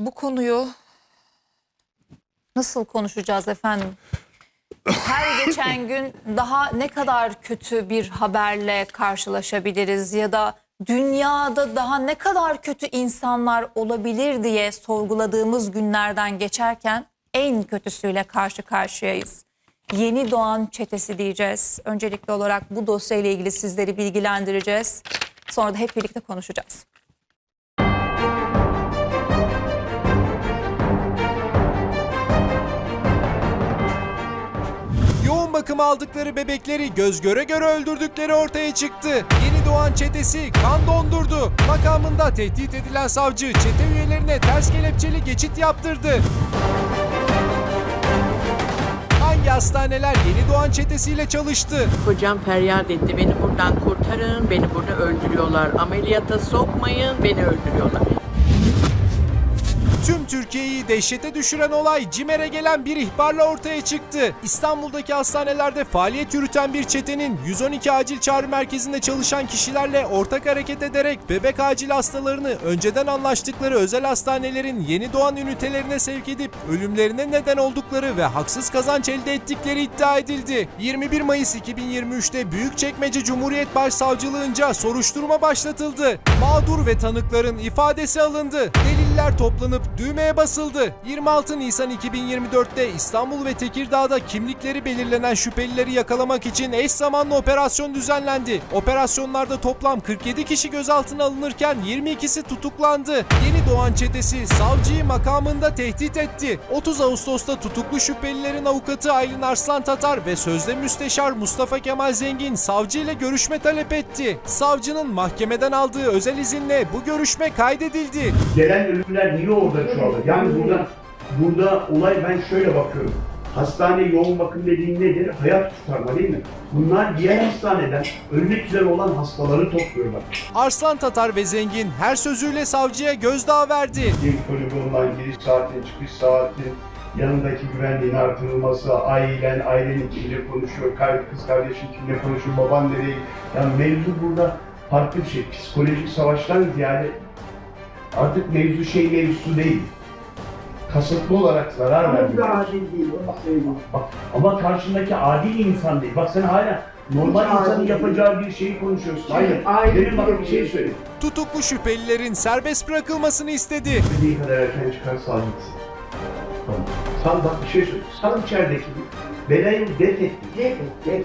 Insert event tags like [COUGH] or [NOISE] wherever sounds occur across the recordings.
bu konuyu nasıl konuşacağız efendim? Her geçen gün daha ne kadar kötü bir haberle karşılaşabiliriz ya da dünyada daha ne kadar kötü insanlar olabilir diye sorguladığımız günlerden geçerken en kötüsüyle karşı karşıyayız. Yeni doğan çetesi diyeceğiz. Öncelikli olarak bu dosyayla ilgili sizleri bilgilendireceğiz. Sonra da hep birlikte konuşacağız. Yoğun aldıkları bebekleri göz göre göre öldürdükleri ortaya çıktı. Yeni doğan çetesi kan dondurdu. Makamında tehdit edilen savcı çete üyelerine ters kelepçeli geçit yaptırdı. Hangi hastaneler yeni doğan çetesiyle çalıştı? Kocam feryat etti. Beni buradan kurtarın, beni burada öldürüyorlar. Ameliyata sokmayın, beni öldürüyorlar. Tüm Türkiye'yi dehşete düşüren olay CİMER'e gelen bir ihbarla ortaya çıktı. İstanbul'daki hastanelerde faaliyet yürüten bir çetenin 112 acil çağrı merkezinde çalışan kişilerle ortak hareket ederek bebek acil hastalarını önceden anlaştıkları özel hastanelerin yeni doğan ünitelerine sevk edip ölümlerine neden oldukları ve haksız kazanç elde ettikleri iddia edildi. 21 Mayıs 2023'te Büyükçekmece Cumhuriyet Başsavcılığınca soruşturma başlatıldı. Mağdur ve tanıkların ifadesi alındı. Deliller toplanıp düğmeye basıldı. 26 Nisan 2024'te İstanbul ve Tekirdağ'da kimlikleri belirlenen şüphelileri yakalamak için eş zamanlı operasyon düzenlendi. Operasyonlarda toplam 47 kişi gözaltına alınırken 22'si tutuklandı. Yeni doğan çetesi savcıyı makamında tehdit etti. 30 Ağustos'ta tutuklu şüphelilerin avukatı Aylin Arslan Tatar ve sözde müsteşar Mustafa Kemal Zengin savcı ile görüşme talep etti. Savcının mahkemeden aldığı özel izinle bu görüşme kaydedildi. gelen ölümler niye orada çoğalır? Yani burada burada olay ben şöyle bakıyorum. Hastane yoğun bakım dediğin nedir? Hayat kurtarma değil mi? Bunlar diğer hastaneden ölmek üzere olan hastaları topluyorlar. Arslan Tatar ve Zengin her sözüyle savcıya gözdağı verdi. Bir poligondan giriş saatin, çıkış saatin, yanındaki güvenliğin artırılması, ailen, ailenin kimle konuşuyor, kız kardeşin kimle konuşuyor, baban nereye... Yani mevzu burada farklı bir şey. Psikolojik savaştan ziyade artık mevzu şey mevzusu değil. Kasıtlı olarak zarar vermek. da adil değil, onu söyleyeyim. Bak ama karşındaki adil insan değil. Bak sen hala normal Hiç insanın adil yapacağı bir şeyi konuşuyorsun. Hayır. Adil Benim bak bir değil. şey söyleyeyim. Tutuklu şüphelilerin serbest bırakılmasını istedi. İstediği kadar erken çıkar gitsin. Tamam. Sal bak bir şey söyle. Sal içerideki belayı def et. Def et, def et.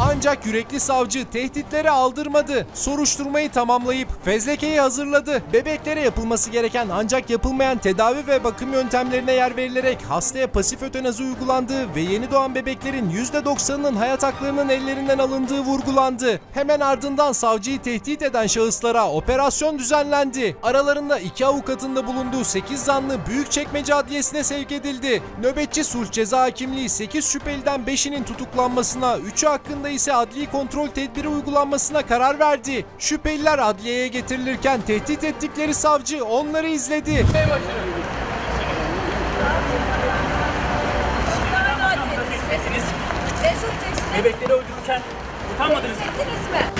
Ancak yürekli savcı tehditlere aldırmadı. Soruşturmayı tamamlayıp fezlekeyi hazırladı. Bebeklere yapılması gereken ancak yapılmayan tedavi ve bakım yöntemlerine yer verilerek hastaya pasif ötenazi uygulandığı ve yeni doğan bebeklerin %90'ının hayat haklarının ellerinden alındığı vurgulandı. Hemen ardından savcıyı tehdit eden şahıslara operasyon düzenlendi. Aralarında iki avukatın da bulunduğu 8 zanlı Büyükçekmece Adliyesi'ne sevk edildi. Nöbetçi sulh ceza hakimliği 8 şüpheliden 5'inin tutuklanmasına, 3'ü hakkında ise adli kontrol tedbiri uygulanmasına karar verdi. Şüpheliler adliyeye getirilirken tehdit ettikleri savcı onları izledi. Bebekleri öldürürken utanmadınız mı?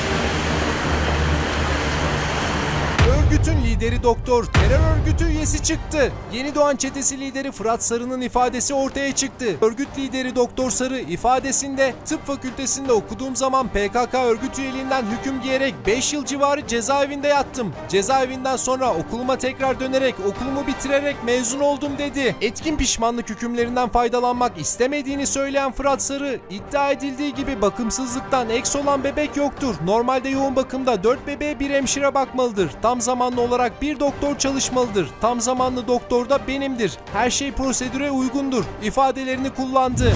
Örgütün lideri doktor terör örgütü üyesi çıktı. Yeni doğan çetesi lideri Fırat Sarı'nın ifadesi ortaya çıktı. Örgüt lideri Doktor Sarı ifadesinde tıp fakültesinde okuduğum zaman PKK örgüt üyeliğinden hüküm giyerek 5 yıl civarı cezaevinde yattım. Cezaevinden sonra okuluma tekrar dönerek okulumu bitirerek mezun oldum dedi. Etkin pişmanlık hükümlerinden faydalanmak istemediğini söyleyen Fırat Sarı iddia edildiği gibi bakımsızlıktan eks olan bebek yoktur. Normalde yoğun bakımda 4 bebeğe bir hemşire bakmalıdır. Tam zamanlı olarak bir doktor çalışmalıdır. Tam zamanlı doktor da benimdir. Her şey prosedüre uygundur. ifadelerini kullandı.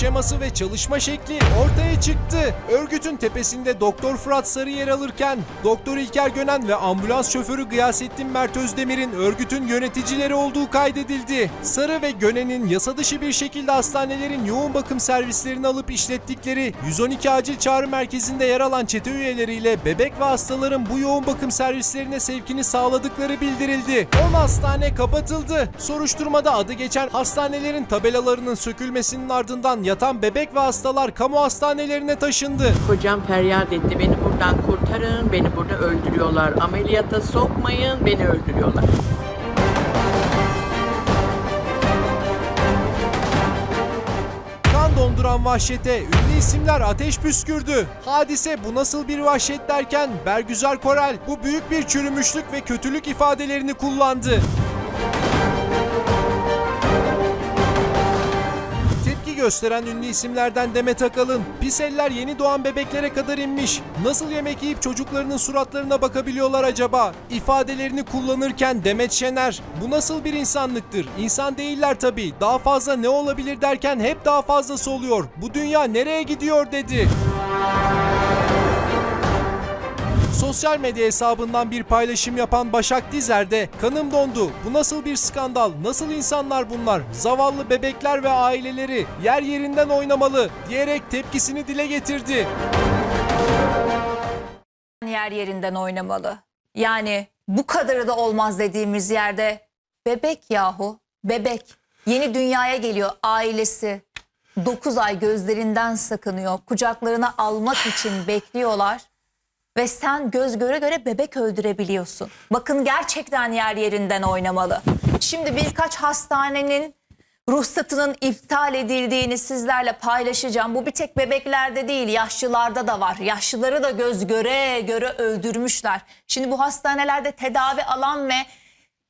Şeması ve çalışma şekli ortaya çıktı. Örgütün tepesinde Doktor Fırat Sarı yer alırken Doktor İlker Gönen ve ambulans şoförü Gıyasettin Mert Özdemir'in örgütün yöneticileri olduğu kaydedildi. Sarı ve Gönen'in yasa dışı bir şekilde hastanelerin yoğun bakım servislerini alıp işlettikleri 112 acil çağrı merkezinde yer alan çete üyeleriyle bebek ve hastaların bu yoğun bakım servislerine sevkini sağladıkları bildirildi. 10 hastane kapatıldı. Soruşturmada adı geçen hastanelerin tabelalarının sökülmesinin ardından yatan bebek ve hastalar kamu hastanelerine taşındı. Kocam feryat etti. Beni buradan kurtarın. Beni burada öldürüyorlar. Ameliyata sokmayın. Beni öldürüyorlar. Kan donduran vahşete ünlü isimler ateş püskürdü. Hadise bu nasıl bir vahşet derken Bergüzar Korel bu büyük bir çürümüşlük ve kötülük ifadelerini kullandı. Gösteren ünlü isimlerden Demet Akalın, pis eller yeni doğan bebeklere kadar inmiş. Nasıl yemek yiyip çocuklarının suratlarına bakabiliyorlar acaba? İfadelerini kullanırken Demet Şener, bu nasıl bir insanlıktır? İnsan değiller tabii. Daha fazla ne olabilir derken hep daha fazlası oluyor. Bu dünya nereye gidiyor dedi. Sosyal medya hesabından bir paylaşım yapan Başak Dizer de kanım dondu. Bu nasıl bir skandal? Nasıl insanlar bunlar? Zavallı bebekler ve aileleri yer yerinden oynamalı diyerek tepkisini dile getirdi. yer yerinden oynamalı. Yani bu kadarı da olmaz dediğimiz yerde bebek yahu bebek yeni dünyaya geliyor ailesi 9 ay gözlerinden sakınıyor kucaklarına almak için bekliyorlar ve sen göz göre göre bebek öldürebiliyorsun. Bakın gerçekten yer yerinden oynamalı. Şimdi birkaç hastanenin ruhsatının iptal edildiğini sizlerle paylaşacağım. Bu bir tek bebeklerde değil, yaşlılarda da var. Yaşlıları da göz göre göre öldürmüşler. Şimdi bu hastanelerde tedavi alan ve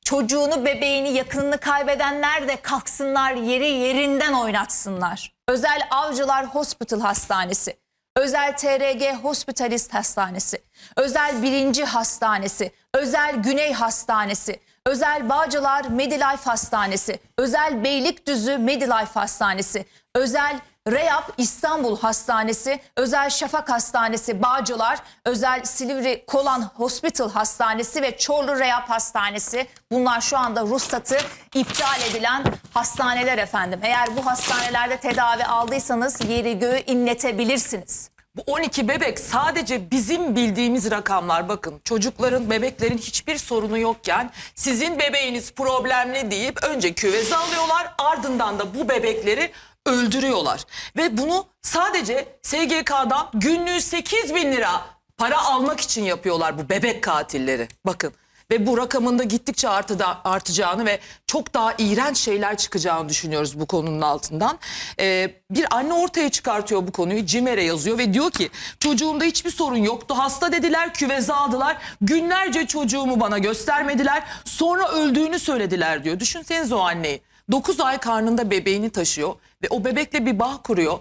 çocuğunu, bebeğini, yakınını kaybedenler de kalksınlar, yeri yerinden oynatsınlar. Özel Avcılar Hospital Hastanesi, Özel TRG Hospitalist Hastanesi, Özel Birinci Hastanesi, Özel Güney Hastanesi, Özel Bağcılar Medilife Hastanesi, Özel Beylikdüzü Medilife Hastanesi, Özel Reyap İstanbul Hastanesi, Özel Şafak Hastanesi Bağcılar, Özel Silivri Kolan Hospital Hastanesi ve Çorlu Reyap Hastanesi. Bunlar şu anda ruhsatı iptal edilen hastaneler efendim. Eğer bu hastanelerde tedavi aldıysanız yeri göğü inletebilirsiniz. Bu 12 bebek sadece bizim bildiğimiz rakamlar bakın. Çocukların, bebeklerin hiçbir sorunu yokken sizin bebeğiniz problemli deyip önce küveze alıyorlar ardından da bu bebekleri öldürüyorlar. Ve bunu sadece SGK'dan günlüğü 8 bin lira para almak için yapıyorlar bu bebek katilleri. Bakın ve bu rakamın da gittikçe artıda, artacağını ve çok daha iğrenç şeyler çıkacağını düşünüyoruz bu konunun altından. Ee, bir anne ortaya çıkartıyor bu konuyu CİMER'e yazıyor ve diyor ki çocuğumda hiçbir sorun yoktu hasta dediler küveze aldılar günlerce çocuğumu bana göstermediler sonra öldüğünü söylediler diyor. Düşünsenize o anneyi 9 ay karnında bebeğini taşıyor ve o bebekle bir bağ kuruyor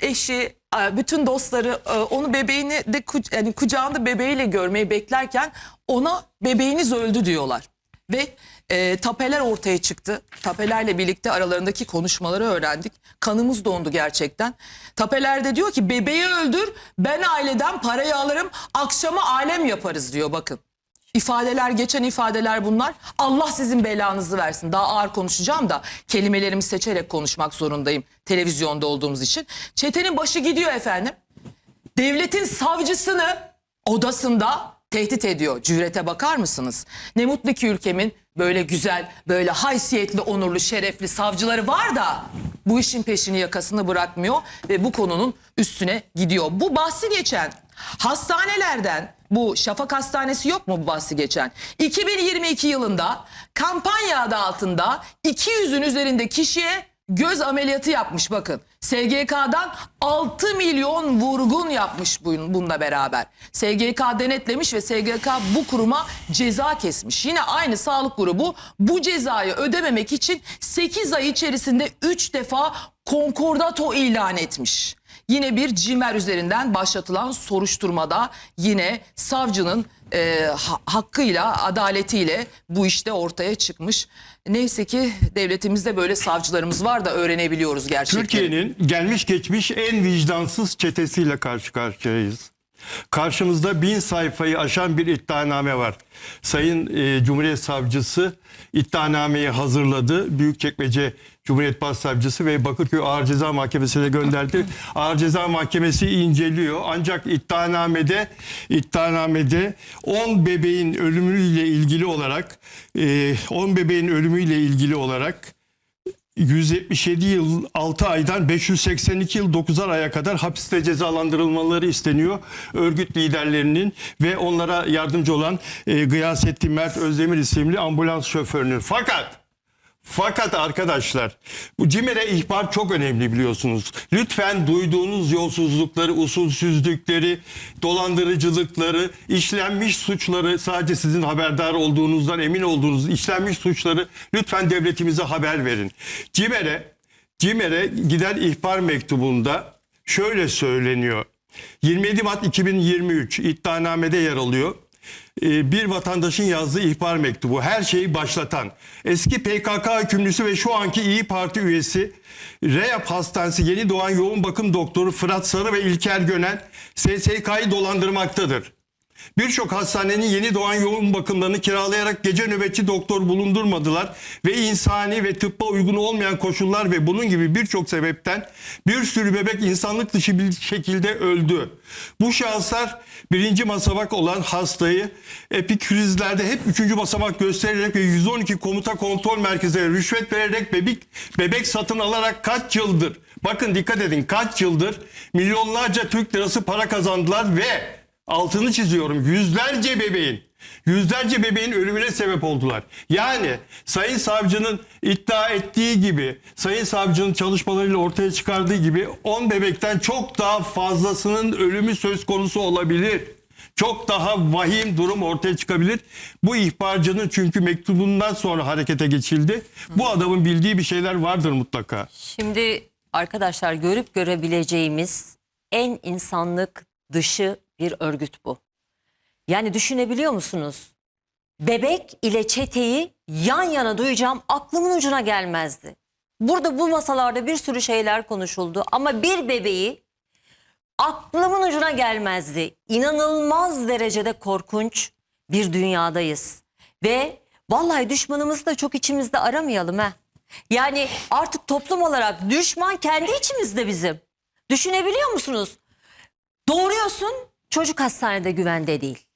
eşi, bütün dostları e, onu bebeğini de yani kucağında bebeğiyle görmeyi beklerken ona bebeğiniz öldü diyorlar. Ve e, tapeler ortaya çıktı. Tapelerle birlikte aralarındaki konuşmaları öğrendik. Kanımız dondu gerçekten. Tapeler de diyor ki bebeği öldür ben aileden parayı alırım akşama alem yaparız diyor bakın. İfadeler geçen ifadeler bunlar. Allah sizin belanızı versin. Daha ağır konuşacağım da kelimelerimi seçerek konuşmak zorundayım televizyonda olduğumuz için. Çetenin başı gidiyor efendim. Devletin savcısını odasında tehdit ediyor. Cürete bakar mısınız? Ne mutlu ki ülkemin böyle güzel, böyle haysiyetli, onurlu, şerefli savcıları var da bu işin peşini yakasını bırakmıyor ve bu konunun üstüne gidiyor. Bu bahsi geçen hastanelerden bu Şafak Hastanesi yok mu bu bahsi geçen? 2022 yılında kampanya adı altında 200'ün üzerinde kişiye göz ameliyatı yapmış bakın. SGK'dan 6 milyon vurgun yapmış bun- bununla beraber. SGK denetlemiş ve SGK bu kuruma ceza kesmiş. Yine aynı sağlık grubu bu cezayı ödememek için 8 ay içerisinde 3 defa konkordato ilan etmiş. Yine bir cimer üzerinden başlatılan soruşturmada yine savcının e, ha- hakkıyla, adaletiyle bu işte ortaya çıkmış. Neyse ki devletimizde böyle savcılarımız var da öğrenebiliyoruz gerçekten. Türkiye'nin gelmiş geçmiş en vicdansız çetesiyle karşı karşıyayız. Karşımızda bin sayfayı aşan bir iddianame var. Sayın e, Cumhuriyet Savcısı iddianameyi hazırladı. Büyükçekmece Cumhuriyet Başsavcısı ve Bakırköy Ağır Ceza Mahkemesi'ne gönderdi. Ağır Ceza Mahkemesi inceliyor. Ancak iddianamede iddianamede 10 bebeğin ölümüyle ilgili olarak e, 10 bebeğin ölümüyle ilgili olarak 177 yıl 6 aydan 582 yıl 9'ar aya kadar hapiste cezalandırılmaları isteniyor. Örgüt liderlerinin ve onlara yardımcı olan e, Gıyasettin Mert Özdemir isimli ambulans şoförünün. Fakat fakat arkadaşlar bu CİMER'e ihbar çok önemli biliyorsunuz. Lütfen duyduğunuz yolsuzlukları, usulsüzlükleri, dolandırıcılıkları, işlenmiş suçları sadece sizin haberdar olduğunuzdan emin olduğunuz işlenmiş suçları lütfen devletimize haber verin. CİMER'e CİMER'e giden ihbar mektubunda şöyle söyleniyor. 27 Mart 2023 iddianamede yer alıyor bir vatandaşın yazdığı ihbar mektubu. Her şeyi başlatan. Eski PKK hükümlüsü ve şu anki İyi Parti üyesi Reyap Hastanesi Yeni Doğan Yoğun Bakım Doktoru Fırat Sarı ve İlker Gönen SSK'yı dolandırmaktadır. Birçok hastanenin yeni doğan yoğun bakımlarını kiralayarak gece nöbetçi doktor bulundurmadılar ve insani ve tıbba uygun olmayan koşullar ve bunun gibi birçok sebepten bir sürü bebek insanlık dışı bir şekilde öldü. Bu şahıslar birinci basamak olan hastayı epikrizlerde hep üçüncü basamak göstererek ve 112 komuta kontrol merkezine rüşvet vererek bebek, bebek satın alarak kaç yıldır bakın dikkat edin kaç yıldır milyonlarca Türk lirası para kazandılar ve altını çiziyorum yüzlerce bebeğin yüzlerce bebeğin ölümüne sebep oldular. Yani Sayın Savcı'nın iddia ettiği gibi Sayın Savcı'nın çalışmalarıyla ortaya çıkardığı gibi 10 bebekten çok daha fazlasının ölümü söz konusu olabilir. Çok daha vahim durum ortaya çıkabilir. Bu ihbarcının çünkü mektubundan sonra harekete geçildi. Bu adamın bildiği bir şeyler vardır mutlaka. Şimdi arkadaşlar görüp görebileceğimiz en insanlık dışı bir örgüt bu. Yani düşünebiliyor musunuz? Bebek ile çeteyi yan yana duyacağım aklımın ucuna gelmezdi. Burada bu masalarda bir sürü şeyler konuşuldu ama bir bebeği aklımın ucuna gelmezdi. İnanılmaz derecede korkunç bir dünyadayız. Ve vallahi düşmanımızı da çok içimizde aramayalım ha. Yani artık toplum olarak düşman kendi içimizde bizim. Düşünebiliyor musunuz? Doğuruyorsun çocuk hastanede güvende değil.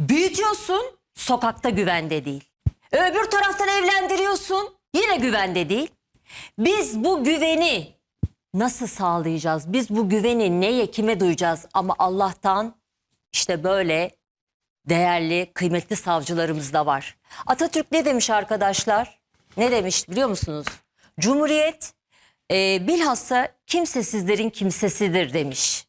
Büyütüyorsun sokakta güvende değil. Öbür taraftan evlendiriyorsun yine güvende değil. Biz bu güveni nasıl sağlayacağız? Biz bu güveni neye kime duyacağız? Ama Allah'tan işte böyle değerli kıymetli savcılarımız da var. Atatürk ne demiş arkadaşlar? Ne demiş biliyor musunuz? Cumhuriyet e, bilhassa kimsesizlerin kimsesidir demiş.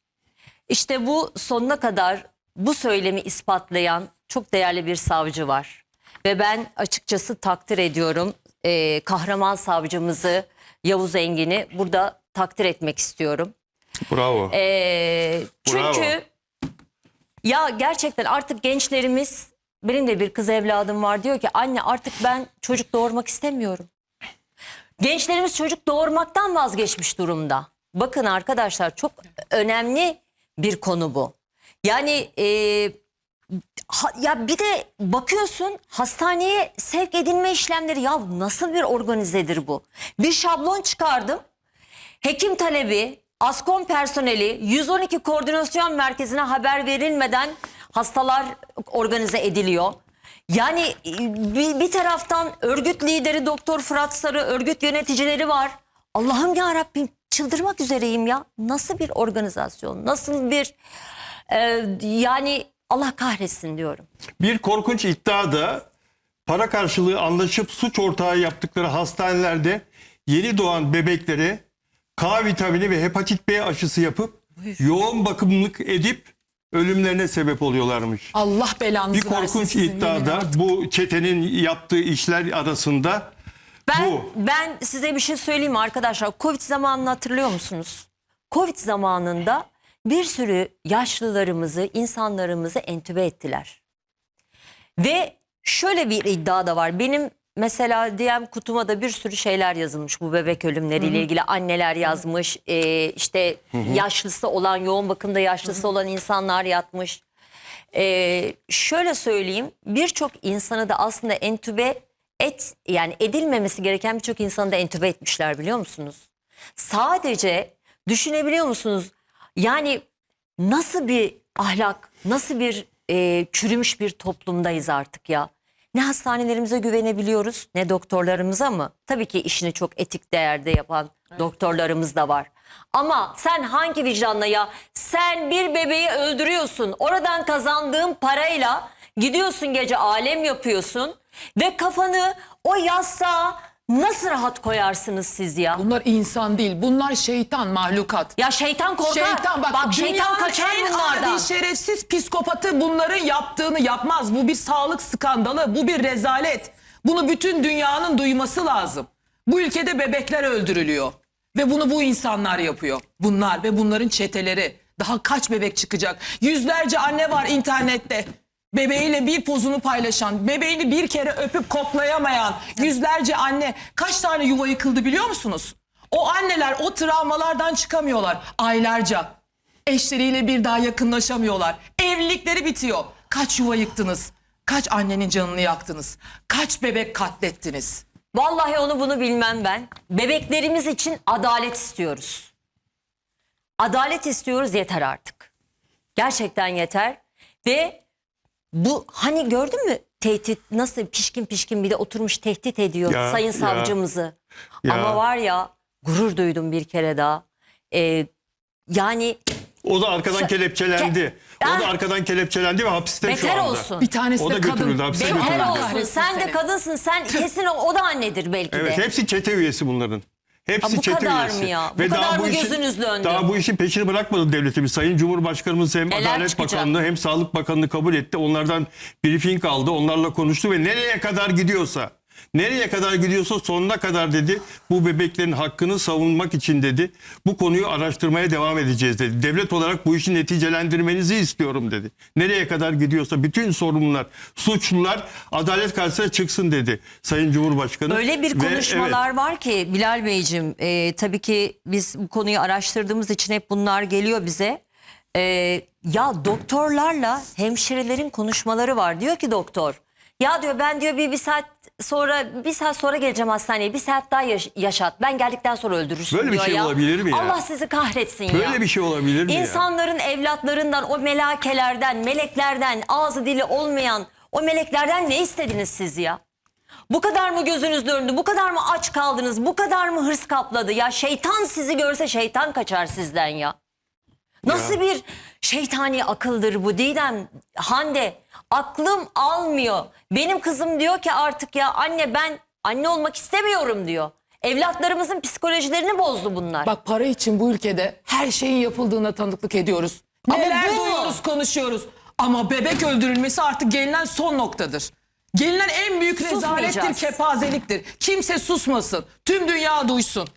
İşte bu sonuna kadar bu söylemi ispatlayan çok değerli bir savcı var. Ve ben açıkçası takdir ediyorum e, kahraman savcımızı Yavuz Engin'i burada takdir etmek istiyorum. Bravo. E, Bravo. çünkü ya gerçekten artık gençlerimiz benim de bir kız evladım var diyor ki anne artık ben çocuk doğurmak istemiyorum. Gençlerimiz çocuk doğurmaktan vazgeçmiş durumda. Bakın arkadaşlar çok önemli bir konu bu. Yani e, ha- ya bir de bakıyorsun hastaneye sevk edilme işlemleri ya nasıl bir organizedir bu? Bir şablon çıkardım. Hekim talebi, ASKOM personeli 112 koordinasyon merkezine haber verilmeden hastalar organize ediliyor. Yani e, bir, bir taraftan örgüt lideri Doktor Fırat Sarı, örgüt yöneticileri var. Allah'ım ya Rabbim çıldırmak üzereyim ya. Nasıl bir organizasyon, nasıl bir e, yani Allah kahretsin diyorum. Bir korkunç iddia da para karşılığı anlaşıp suç ortağı yaptıkları hastanelerde yeni doğan bebeklere K vitamini ve hepatit B aşısı yapıp yoğun bakımlık edip ölümlerine sebep oluyorlarmış. Allah belanızı Bir versin korkunç sizin, yemin iddia da ederim. bu çetenin yaptığı işler arasında Ben Bu. ben size bir şey söyleyeyim mi arkadaşlar? Covid zamanını hatırlıyor musunuz? Covid zamanında bir sürü yaşlılarımızı, insanlarımızı entübe ettiler. Ve şöyle bir iddia da var. Benim mesela DM kutuma da bir sürü şeyler yazılmış bu bebek ölümleriyle ilgili. Anneler yazmış, e, işte yaşlısı olan, yoğun bakımda yaşlısı olan insanlar yatmış. Ee, şöyle söyleyeyim birçok insanı da aslında entübe et yani edilmemesi gereken birçok insanı da entübe etmişler biliyor musunuz? Sadece düşünebiliyor musunuz? Yani nasıl bir ahlak, nasıl bir e, çürümüş bir toplumdayız artık ya? ne hastanelerimize güvenebiliyoruz ne doktorlarımıza mı? Tabii ki işini çok etik değerde yapan doktorlarımız da var. Ama sen hangi vicdanla ya sen bir bebeği öldürüyorsun. Oradan kazandığın parayla gidiyorsun gece alem yapıyorsun ve kafanı o yastığa nasıl rahat koyarsınız siz ya? Bunlar insan değil. Bunlar şeytan mahlukat. Ya şeytan korkar. Şeytan bak, şeytan dünyanın kaçar en bunlardan. adi şerefsiz psikopatı bunların yaptığını yapmaz. Bu bir sağlık skandalı, bu bir rezalet. Bunu bütün dünyanın duyması lazım. Bu ülkede bebekler öldürülüyor. Ve bunu bu insanlar yapıyor. Bunlar ve bunların çeteleri. Daha kaç bebek çıkacak? Yüzlerce anne var internette. Bebeğiyle bir pozunu paylaşan, bebeğini bir kere öpüp koklayamayan yüzlerce anne kaç tane yuva yıkıldı biliyor musunuz? O anneler o travmalardan çıkamıyorlar aylarca. Eşleriyle bir daha yakınlaşamıyorlar. Evlilikleri bitiyor. Kaç yuva yıktınız? Kaç annenin canını yaktınız? Kaç bebek katlettiniz? Vallahi onu bunu bilmem ben. Bebeklerimiz için adalet istiyoruz. Adalet istiyoruz yeter artık. Gerçekten yeter. Ve bu hani gördün mü tehdit nasıl pişkin pişkin bir de oturmuş tehdit ediyor Ya, sayın savcımızı. Ya. Ama var ya gurur duydum bir kere daha. Ee, yani O da arkadan kelepçelendi. Ke- O da Ah! arkadan kelepçelendi ve hapiste şu beter anda. olsun. Bir tanesi O de da kadın. götürüldü, hapse Beter götürüldü. Olsun. Sen de kadınsın. Sen kesin o, o da annedir belki Evet de. hepsi çete üyesi bunların. Hepsi Ha, bu çete kadar üyesi. mı ya? Bu kadar mı gözünüz döndü? Daha bu işin peşini bırakmadı devletimiz. Sayın Cumhurbaşkanımız hem Neler Adalet çıkacak? Bakanlığı hem Sağlık Bakanlığı kabul etti. Onlardan briefing aldı. Onlarla konuştu ve nereye kadar gidiyorsa Nereye kadar gidiyorsa sonuna kadar dedi. Bu bebeklerin hakkını savunmak için dedi. Bu konuyu araştırmaya devam edeceğiz dedi. Devlet olarak bu işi neticelendirmenizi istiyorum dedi. Nereye kadar gidiyorsa bütün sorumlular, suçlular adalet karşısına çıksın dedi Sayın Cumhurbaşkanı. Öyle bir Ve konuşmalar var ki Bilal Beyciğim e, tabii ki biz bu konuyu araştırdığımız için hep bunlar geliyor bize. E, ya doktorlarla hemşirelerin konuşmaları var. Diyor ki doktor ya diyor ben diyor bir, bir saat sonra bir saat sonra geleceğim hastaneye bir saat daha yaş- yaşat ben geldikten sonra öldürürsün Böyle bir diyor şey ya. olabilir mi ya? Allah sizi kahretsin ya. Böyle bir şey olabilir mi ya? İnsanların evlatlarından o melakelerden meleklerden ağzı dili olmayan o meleklerden ne istediniz siz ya? Bu kadar mı gözünüz döndü? Bu kadar mı aç kaldınız? Bu kadar mı hırs kapladı? Ya şeytan sizi görse şeytan kaçar sizden ya. Nasıl bir şeytani akıldır bu Didem? Hande aklım almıyor. Benim kızım diyor ki artık ya anne ben anne olmak istemiyorum diyor. Evlatlarımızın psikolojilerini bozdu bunlar. Bak para için bu ülkede her şeyin yapıldığına tanıklık ediyoruz. Ama Neler bu- duyuyoruz, konuşuyoruz. Ama bebek öldürülmesi artık gelinen son noktadır. Gelinen en büyük rezalettir, Susmayacağız. kepazeliktir. Kimse susmasın. Tüm dünya duysun.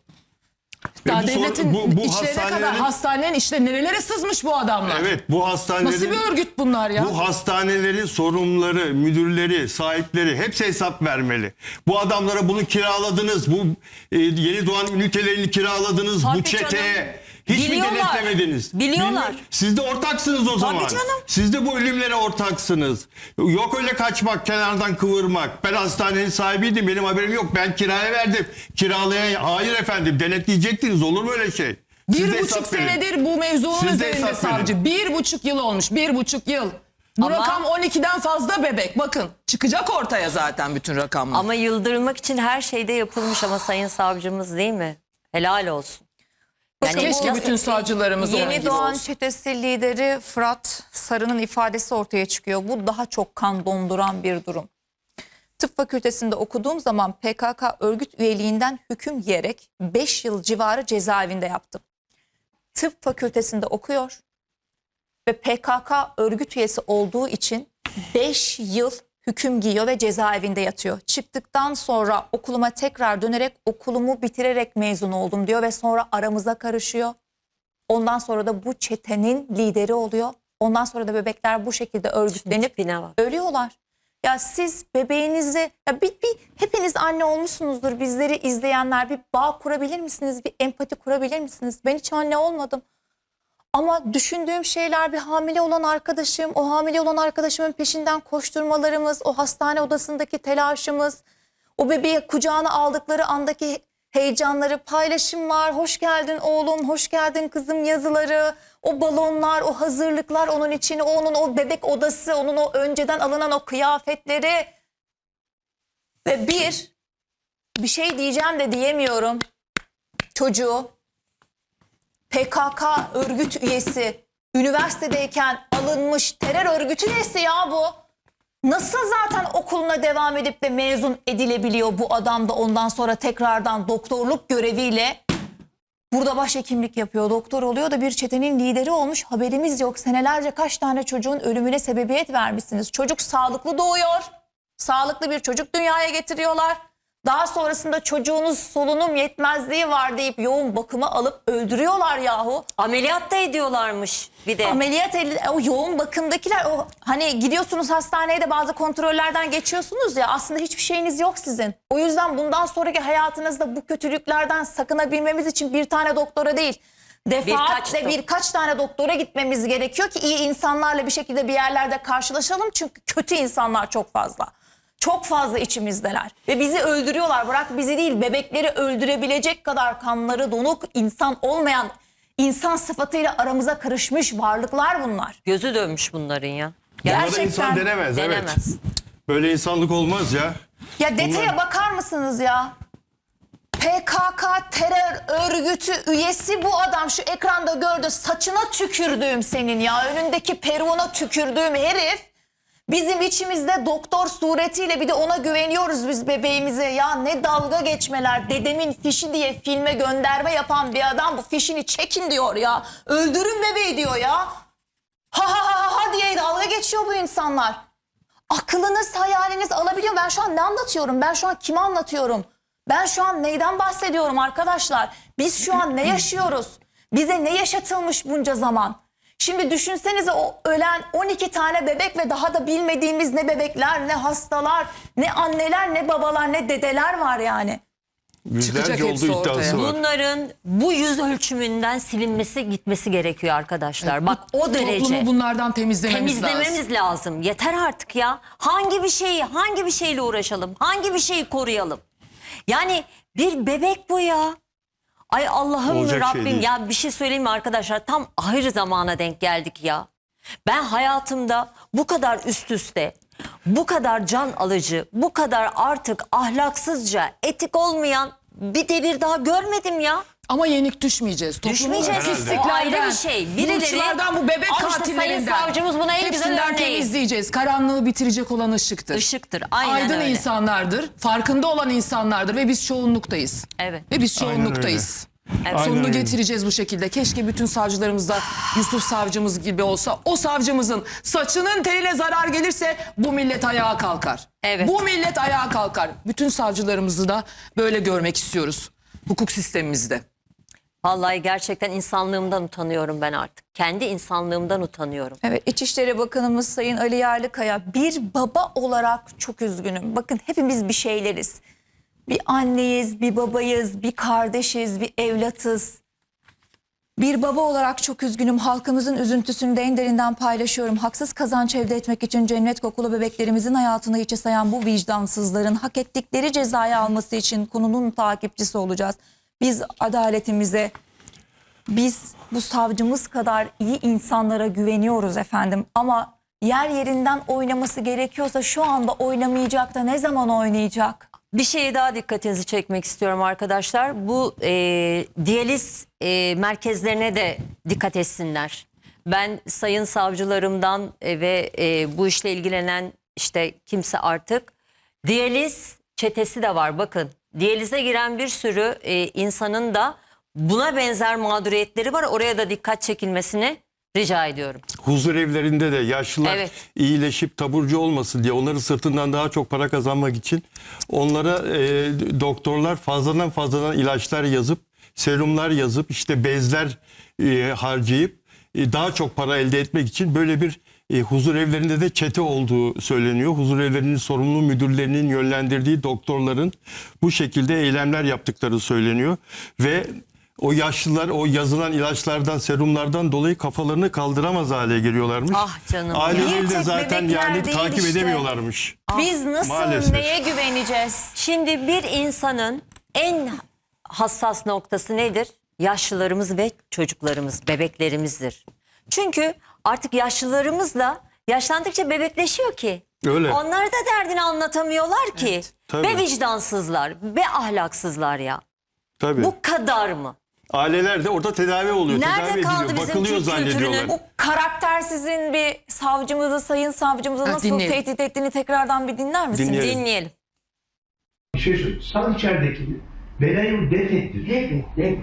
Daha bu sor- devletin bu- bu işlerine kadar hastanelerin- hastanenin işleri nerelere sızmış bu adamlar? Evet bu hastanelerin... Nasıl bir örgüt bunlar ya? Bu hastanelerin sorumluları, müdürleri, sahipleri hepsi hesap vermeli. Bu adamlara bunu kiraladınız, bu e, yeni doğan ünitelerini kiraladınız, bu çeteye canım. Hiç mi Biliyorlar. denetlemediniz? Biliyorlar. Bilmi- Siz de ortaksınız o zaman. canım. Siz de bu ölümlere ortaksınız. Yok öyle kaçmak, kenardan kıvırmak. Ben hastanenin sahibiydim, benim haberim yok. Ben kiraya verdim. Kiralaya hayır efendim denetleyecektiniz. Olur mu öyle şey? Siz Bir de buçuk hesap verin. senedir bu mevzunun Siz de üzerinde hesap verin. savcı. Bir buçuk yıl olmuş. Bir buçuk yıl. Bu Ama- rakam 12'den fazla bebek. Bakın çıkacak ortaya zaten bütün rakamlar. Ama yıldırmak için her şeyde yapılmış ama sayın savcımız değil mi? Helal olsun. Yani Keşke bütün savcılarımız onun Yeni gibi doğan olsun. çetesi lideri Fırat Sarı'nın ifadesi ortaya çıkıyor. Bu daha çok kan donduran bir durum. Tıp fakültesinde okuduğum zaman PKK örgüt üyeliğinden hüküm yiyerek 5 yıl civarı cezaevinde yaptım. Tıp fakültesinde okuyor ve PKK örgüt üyesi olduğu için 5 yıl hüküm giyiyor ve cezaevinde yatıyor. Çıktıktan sonra okuluma tekrar dönerek okulumu bitirerek mezun oldum diyor ve sonra aramıza karışıyor. Ondan sonra da bu çetenin lideri oluyor. Ondan sonra da bebekler bu şekilde örgütlenip ölüyorlar. Ya siz bebeğinizi ya bir, bir hepiniz anne olmuşsunuzdur bizleri izleyenler bir bağ kurabilir misiniz? Bir empati kurabilir misiniz? Ben hiç anne olmadım. Ama düşündüğüm şeyler bir hamile olan arkadaşım, o hamile olan arkadaşımın peşinden koşturmalarımız, o hastane odasındaki telaşımız, o bebeği kucağına aldıkları andaki heyecanları, paylaşımlar, hoş geldin oğlum, hoş geldin kızım yazıları, o balonlar, o hazırlıklar onun için, onun o bebek odası, onun o önceden alınan o kıyafetleri. Ve bir, bir şey diyeceğim de diyemiyorum. Çocuğu PKK örgüt üyesi üniversitedeyken alınmış terör örgütü üyesi ya bu. Nasıl zaten okuluna devam edip de mezun edilebiliyor bu adam da ondan sonra tekrardan doktorluk göreviyle burada başhekimlik yapıyor, doktor oluyor da bir çetenin lideri olmuş haberimiz yok. Senelerce kaç tane çocuğun ölümüne sebebiyet vermişsiniz. Çocuk sağlıklı doğuyor, sağlıklı bir çocuk dünyaya getiriyorlar. Daha sonrasında çocuğunuz solunum yetmezliği var deyip yoğun bakıma alıp öldürüyorlar yahu. Ameliyat da ediyorlarmış bir de. Ameliyat el- o yoğun bakımdakiler o hani gidiyorsunuz hastaneye de bazı kontrollerden geçiyorsunuz ya aslında hiçbir şeyiniz yok sizin. O yüzden bundan sonraki hayatınızda bu kötülüklerden sakınabilmemiz için bir tane doktora değil defaatle Birkaç birkaç, tane doktora gitmemiz gerekiyor ki iyi insanlarla bir şekilde bir yerlerde karşılaşalım çünkü kötü insanlar çok fazla. Çok fazla içimizdeler ve bizi öldürüyorlar. Bırak bizi değil bebekleri öldürebilecek kadar kanları donuk insan olmayan insan sıfatıyla aramıza karışmış varlıklar bunlar. Gözü dönmüş bunların ya. Bunlara Gerçekten insan denemez, evet. Denemez. Böyle insanlık olmaz ya. Ya detaya Bunlar- bakar mısınız ya? PKK terör örgütü üyesi bu adam şu ekranda gördü saçına tükürdüğüm senin ya önündeki peruğuna tükürdüğüm herif bizim içimizde doktor suretiyle bir de ona güveniyoruz biz bebeğimize ya ne dalga geçmeler dedemin fişi diye filme gönderme yapan bir adam bu fişini çekin diyor ya öldürün bebeği diyor ya ha ha ha ha diye dalga geçiyor bu insanlar. Aklınız, hayaliniz alabiliyor. Ben şu an ne anlatıyorum? Ben şu an kime anlatıyorum? Ben şu an neyden bahsediyorum arkadaşlar? Biz şu an ne yaşıyoruz? Bize ne yaşatılmış bunca zaman? Şimdi düşünsenize o ölen 12 tane bebek ve daha da bilmediğimiz ne bebekler, ne hastalar, ne anneler, ne babalar, ne dedeler var yani. Yüzlerce olduğu ortaya. iddiası var. Bunların bu yüz ölçümünden silinmesi gitmesi gerekiyor arkadaşlar. Bak o derece. Toplumu bunlardan temizlememiz, lazım. Temizlememiz lazım. Yeter artık ya. Hangi bir şeyi, hangi bir şeyle uğraşalım? Hangi bir şeyi koruyalım? Yani bir bebek bu ya. Ay Allah'ım Olacak şey Rabbim değil. ya bir şey söyleyeyim mi arkadaşlar? Tam ahir zamana denk geldik ya. Ben hayatımda bu kadar üst üste, bu kadar can alıcı, bu kadar artık ahlaksızca, etik olmayan bir devir daha görmedim ya. Ama yenik düşmeyeceğiz. Düşmeyeceğiz. pisliklerden, O ayrı bir şey. Birileri- burçlardan, bu bebek Al işte Sayın katillerinden. Savcımız buna en güzel hepsinden örneği. temizleyeceğiz. Karanlığı bitirecek olan ışıktır. Işıktır. Aynen Aydın öyle. insanlardır. Farkında olan insanlardır ve biz çoğunluktayız. Evet. Ve biz Aynen çoğunluktayız. Evet. Sonunu öyle. getireceğiz bu şekilde. Keşke bütün savcılarımız da Yusuf savcımız gibi olsa. O savcımızın saçının teline zarar gelirse bu millet ayağa kalkar. Evet. Bu millet ayağa kalkar. Bütün savcılarımızı da böyle görmek istiyoruz. Hukuk sistemimizde. Vallahi gerçekten insanlığımdan utanıyorum ben artık. Kendi insanlığımdan utanıyorum. Evet İçişleri Bakanımız Sayın Ali Yerlikaya bir baba olarak çok üzgünüm. Bakın hepimiz bir şeyleriz. Bir anneyiz, bir babayız, bir kardeşiz, bir evlatız. Bir baba olarak çok üzgünüm. Halkımızın üzüntüsünü de en derinden paylaşıyorum. Haksız kazanç elde etmek için cennet kokulu bebeklerimizin hayatını hiçe sayan bu vicdansızların hak ettikleri cezayı alması için konunun takipçisi olacağız. Biz adaletimize, biz bu savcımız kadar iyi insanlara güveniyoruz efendim ama yer yerinden oynaması gerekiyorsa şu anda oynamayacak da ne zaman oynayacak? Bir şeye daha dikkatinizi çekmek istiyorum arkadaşlar. Bu e, diyaliz e, merkezlerine de dikkat etsinler. Ben sayın savcılarımdan e, ve e, bu işle ilgilenen işte kimse artık diyaliz çetesi de var bakın. Diyalize giren bir sürü e, insanın da buna benzer mağduriyetleri var. Oraya da dikkat çekilmesini rica ediyorum. Huzur evlerinde de yaşlılar Evet. iyileşip taburcu olmasın diye onların sırtından daha çok para kazanmak için onlara e, doktorlar fazladan fazladan ilaçlar yazıp serumlar yazıp işte bezler e, harcayıp e, daha çok para elde etmek için böyle bir e, huzur evlerinde de çete olduğu söyleniyor. Huzur evlerinin sorumlu müdürlerinin yönlendirdiği doktorların bu şekilde eylemler yaptıkları söyleniyor ve o yaşlılar o yazılan ilaçlardan, serumlardan dolayı kafalarını kaldıramaz hale geliyorlarmış. Ah canım ya. Aileleri de zaten yani takip işte. edemiyorlarmış. Biz nasıl maalesef. neye güveneceğiz? Şimdi bir insanın en hassas noktası nedir? Yaşlılarımız ve çocuklarımız, bebeklerimizdir. Çünkü artık yaşlılarımızla Yaşlandıkça bebekleşiyor ki. Öyle. Onlar da derdini anlatamıyorlar ki. tabii. Ve vicdansızlar ve ahlaksızlar ya. Tabii. Bu kadar mı? Aileler de orada tedavi oluyor. Nerede tedavi kaldı ediliyor. bizim Bakılıyor Türk kültürünün zannediyorlar. O karaktersizin bir savcımızı, sayın savcımızı Ha, nasıl dinleyelim. tehdit ettiğini tekrardan bir dinler misiniz? Dinleyelim. Dinleyelim. Şey söyleyeyim. Sal içeridekini. Belayı def ettir. Def et,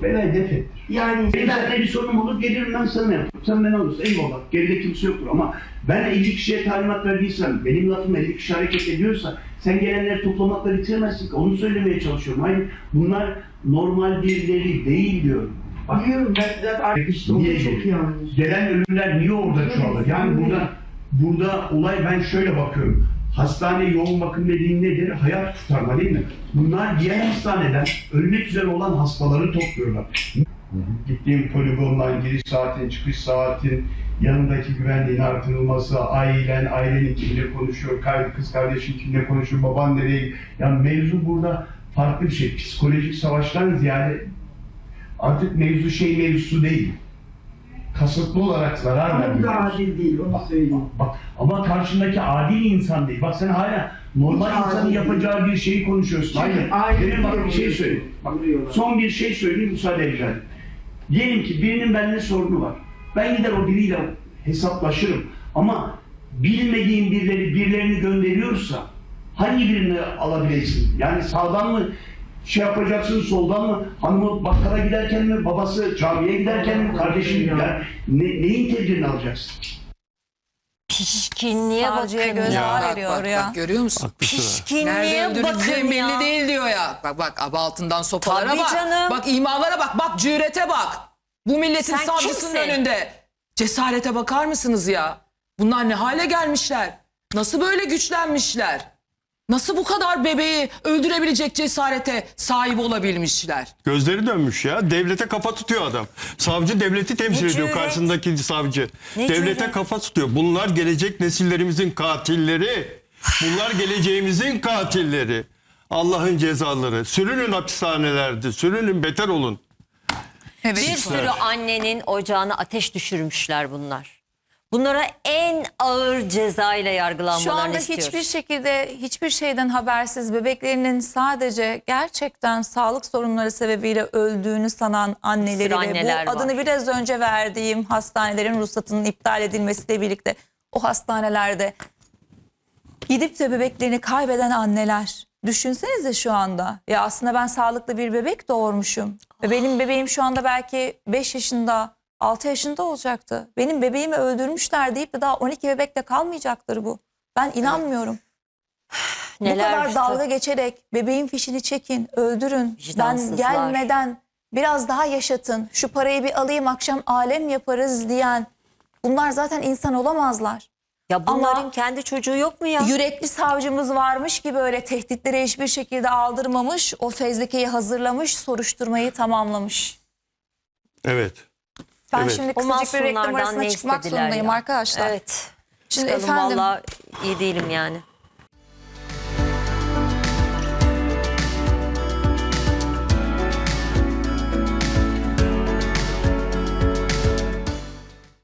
def et. Belayı def ettir. Yani Benim zaten bir sorunum olur gelirim ben sana yaparım. Sen bana olursa eyvallah. Geride kimse yoktur ama ben 50 kişiye talimat verdiysem, benim lafım 50 kişi hareket ediyorsa sen gelenleri toplamakla bitiremezsin ki. Onu söylemeye çalışıyorum. Hayır bunlar normal birileri değil diyorum. Biliyorum ben zaten Niye çok iyi. Gelen ölümler niye orada çoğalır? Yani burada burada olay ben şöyle bakıyorum. Hastane yoğun bakım dediğin nedir? Hayat kurtarma değil mi? Bunlar diğer hastaneden ölmek üzere olan hastaları topluyorlar. Gittiğim poligondan giriş saatin, çıkış saatin, yanındaki güvenliğin artırılması, ailen, ailenin kimle konuşuyor, kız kardeşin kimle konuşuyor, baban nereye... Yani mevzu burada farklı bir şey. Psikolojik savaştan ziyade artık mevzu şey mevzusu değil. Kasıtlı olarak zarar Ama bu vermiyor. da adil değil, onu söyleyeyim. Bak ama karşındaki adil insan değil. Bak sen hala normal Hiç insanın yapacağı bir şeyi konuşuyorsun. Hayır. Benim bak bir şey söyleyeyim. Bak, son bir şey söyleyeyim müsaade edeceğim. Diyelim ki birinin benimle sorunu var. Ben gider o biriyle hesaplaşırım. Ama bilmediğim birileri birilerini gönderiyorsa hangi birini alabileceksin? Yani sağdan mı şey yapacaksın, soldan mı? Hanımı bakkala giderken mi, babası camiye giderken mi, kardeşin yani ne, neyin tedbirini alacaksın? Pişkinliğe Savcıya bakın gözdağı ya. veriyor ya. görüyor musun? Pişkinliğe bakın ya. belli değil diyor ya. Bak bak abi altından sopalara Tabii bak. canım. Bak imalara bak. Bak cürete bak. Bu milletin Sen savcısının kimsin? önünde. Cesarete bakar mısınız ya? Bunlar ne hale gelmişler? Nasıl böyle güçlenmişler? Nasıl bu kadar bebeği öldürebilecek cesarete sahip olabilmişler? Gözleri dönmüş ya. Devlete kafa tutuyor adam. Savcı devleti temsil Ne ediyor cüret? karşısındaki savcı. Ne Devlete cüret? kafa tutuyor. Bunlar gelecek nesillerimizin katilleri. Bunlar geleceğimizin katilleri. Allah'ın cezaları. Sürünün hapishanelerde. Sürünün beter olun. Evet. Bir sürü annenin ocağına ateş düşürmüşler bunlar. Bunlara en ağır ceza ile Şu yargılanmalarını anda istiyoruz. hiçbir şekilde hiçbir şeyden habersiz bebeklerinin sadece gerçekten sağlık sorunları sebebiyle öldüğünü sanan anneleri ve bu var. adını biraz önce verdiğim hastanelerin ruhsatının iptal edilmesiyle birlikte o hastanelerde gidip de bebeklerini kaybeden anneler. Düşünsenize şu anda. Ya aslında ben sağlıklı bir bebek doğurmuşum. Ve benim bebeğim şu anda belki 5 yaşında 6 yaşında olacaktı. Benim bebeğimi öldürmüşler deyip de daha 12 bebekle kalmayacaktır bu. Ben inanmıyorum. [SIGHS] Bu Neler kadar işte. dalga geçerek bebeğin fişini çekin, öldürün. Ben gelmeden biraz daha yaşatın. Şu parayı bir alayım akşam alem yaparız diyen. Bunlar zaten insan olamazlar. Ya bunların Ama- kendi çocuğu yok mu ya? Yürekli savcımız varmış ki böyle tehditlere hiçbir şekilde aldırmamış. O fezlekeyi hazırlamış, soruşturmayı tamamlamış. Evet. Ben Evet. şimdi O kısacık bir reklam masumlardan arasına ne çıkmak istediler zorundayım ya? arkadaşlar. Evet. Şimdi Çıkalım efendim vallahi iyi değilim yani.